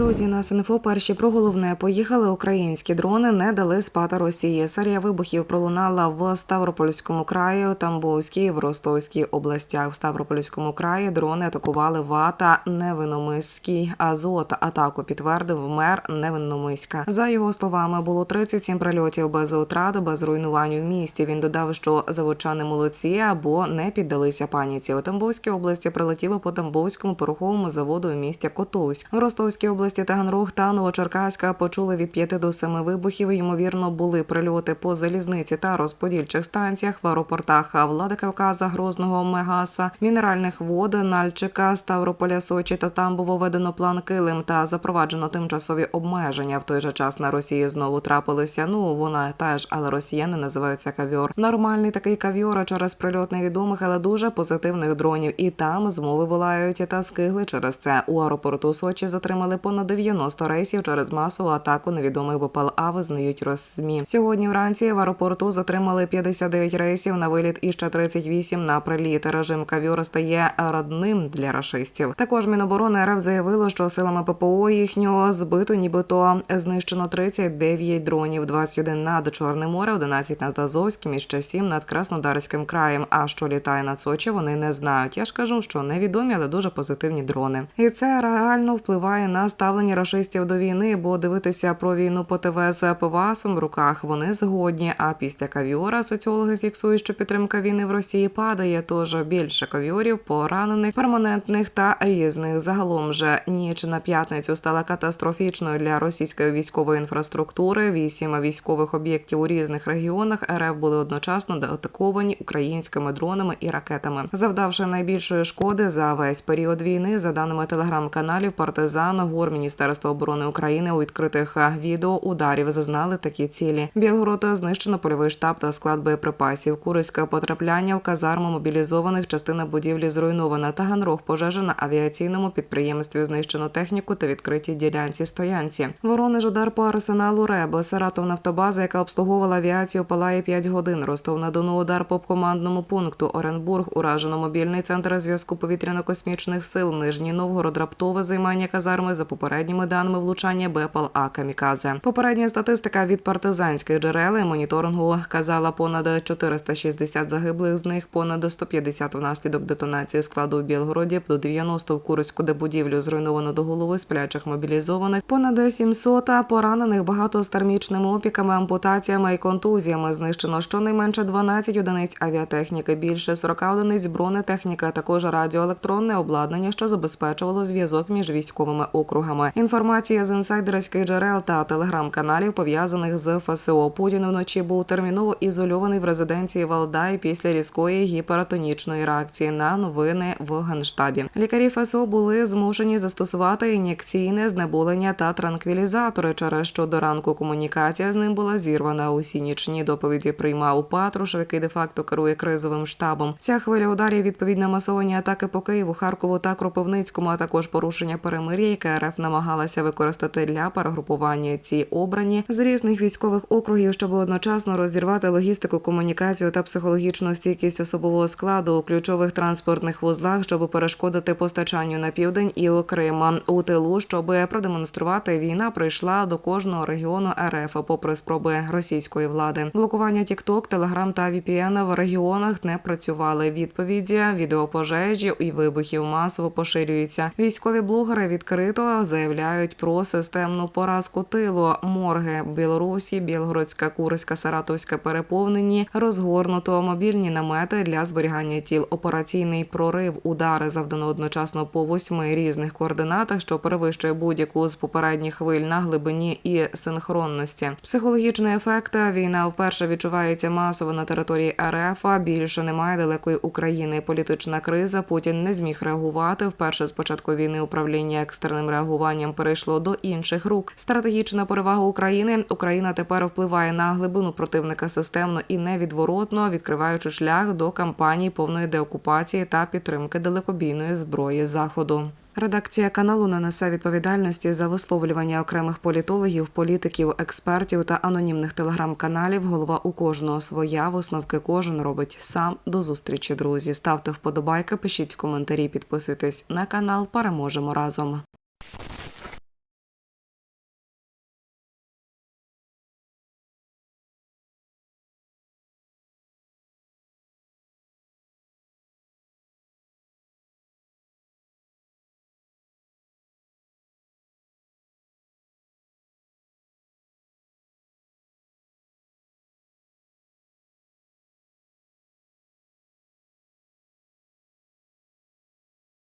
Друзі, на СНФО перші про головне поїхали українські дрони, не дали спати Росії. Серія вибухів пролунала в Ставропольському краї, Тамбовській, в Ростовській областях. В Ставропольському краї дрони атакували Вата, Невиномиський, Азот. Атаку підтвердив мер Невинномиська. За його словами, було 37 прильотів без утрат, без руйнувань у місті. Він додав, що заводчани молодці або не піддалися паніці. У Тамбовській області прилетіло по Тамбовському пороховому заводу у місті Котовськ. В Ростовській області Таганрог та Новочеркаська почули від 5 до 7 вибухів. Ймовірно, були прильоти по залізниці та розподільчих станціях в аеропортах Влада Кавказа, Грозного, Мегаса, мінеральних вод, Нальчика, Ставрополя, Сочі та Тамбово введено план Килим та запроваджено тимчасові обмеження. В той же час на Росії знову трапилися. Ну вона теж, але росіяни називаються кавіор. Нормальний такий кавіор через прильот невідомих, але дуже позитивних дронів. І там змови волають та скигли через це. У аеропорту Сочі затримали понад 90 рейсів через масову атаку невідомих БПЛА. Визнають Росмі. Сьогодні вранці в аеропорту затримали 59 рейсів на виліт і ще 38 на приліт. Режим кавіора стає родним для рашистів. Також Міноборони РФ заявило, що силами ППО їхнього збито, нібито знищено 39 дронів, 21 над Чорним море, 11 над Азовським і ще 7 над Краснодарським краєм. А що літає над Сочі, вони не знають. Я ж кажу, що невідомі, але дуже позитивні дрони. І це реально впливає на ставлення рашистів до війни, бо дивитися про війну по ТВ з пивасом в руках вони згодні. А після кавіора соціологи фіксують, що підтримка війни в Росії падає. Тож більше кавіорів, поранених, перманентних та різних. Загалом же ніч на п'ятницю стала катастрофічною для російської військової інфраструктури. Вісім військових об'єктів у різних регіонах РФ були одночасно деатаковані українськими дронами і ракетами, завдавши найбільшої шкоди за весь період війни. За даними телеграм-каналів Партизан, ГУР Міністерства оборони України у відкритих відео ударів зазнали такі цілі. Білгород знищено польовий штаб та склад боєприпасів. Курицьке потрапляння в казарму мобілізованих частина будівлі зруйнована. Таганрог пожежа на авіаційному підприємстві знищено техніку та відкритій ділянці стоянці. Воронеж удар по арсеналу РЕБ. Саратов нафтобаза, яка обслуговувала авіацію, палає 5 годин. Ростов на Дону удар по командному пункту. Оренбург уражено мобільний центр зв'язку повітряно-космічних сил. Нижній Новгород раптове займання казарми за попередніми даними влучання БПЛА Камікадзе. Попередня статистика від партизанських джерел і моніторингу казала понад 460 загиблих, з них понад 150 внаслідок детонації складу у Білгороді, до 90 в Курську, де будівлю зруйновано до голови сплячих мобілізованих, понад 700 поранених багато з термічними опіками, ампутаціями і контузіями. Знищено щонайменше 12 одиниць авіатехніки, більше 40 одиниць бронетехніки, а також радіоелектронне обладнання, що забезпечувало зв'язок між військовими округами. Інформація з інсайдерських джерел та телеграм-каналів пов'язаних з ФСО. Путін вночі був терміново ізольований в резиденції Валдай після різкої гіпертонічної реакції на новини в генштабі. Лікарі ФСО були змушені застосувати ін'єкційне знеболення та транквілізатори, через що до ранку комунікація з ним була зірвана. Усі нічні доповіді приймав Патрушев, який де-факто керує кризовим штабом. Ця хвиля ударів відповідь на масовані атаки по Києву, Харкову та Кропивницькому, а також порушення перемир'я, яке РФ намагалася використати для перегрупування ці обрані з різних військових округів, щоб одночасно розірвати логістику, комунікацію та психологічну стійкість особового складу у ключових транспортних вузлах, щоб перешкодити постачанню на південь і у Крима у тилу, щоб продемонструвати, війна прийшла до кожного регіону РФ, попри спроби російської влади. Блокування TikTok, Telegram та VPN в регіонах не працювали. Відповіді відеопожежі і вибухів масово поширюються. Військові блогери відкрито заявляють про системну поразку тилу. Морги Білорусі, Білгородська, Курська, Саратовська переповнені, розгорнуто мобільні намети для зберігання тіл. Операційний прорив удари завдано одночасно по восьми різних координатах, що перевищує будь-яку з попередніх хвиль на глибині і синхронності. Психологічний ефект війна вперше відчувається масово на території РФ. Більше немає далекої України. Політична криза Путін не зміг реагувати. Вперше з початку війни управління екстреним реагуванням перейшло до інших рук. Стратегічна перевага України. Україна тепер впливає на глибину противника системно і невідворотно, відкриваючи шлях до кампанії повної деокупації та підтримки далекобійної зброї заходу. Редакція каналу не несе відповідальності за висловлювання окремих політологів, політиків, експертів та анонімних телеграм-каналів. Голова у кожного своя висновки кожен робить сам. До зустрічі, друзі. Ставте вподобайки, пишіть коментарі, підписуйтесь на канал. Переможемо разом.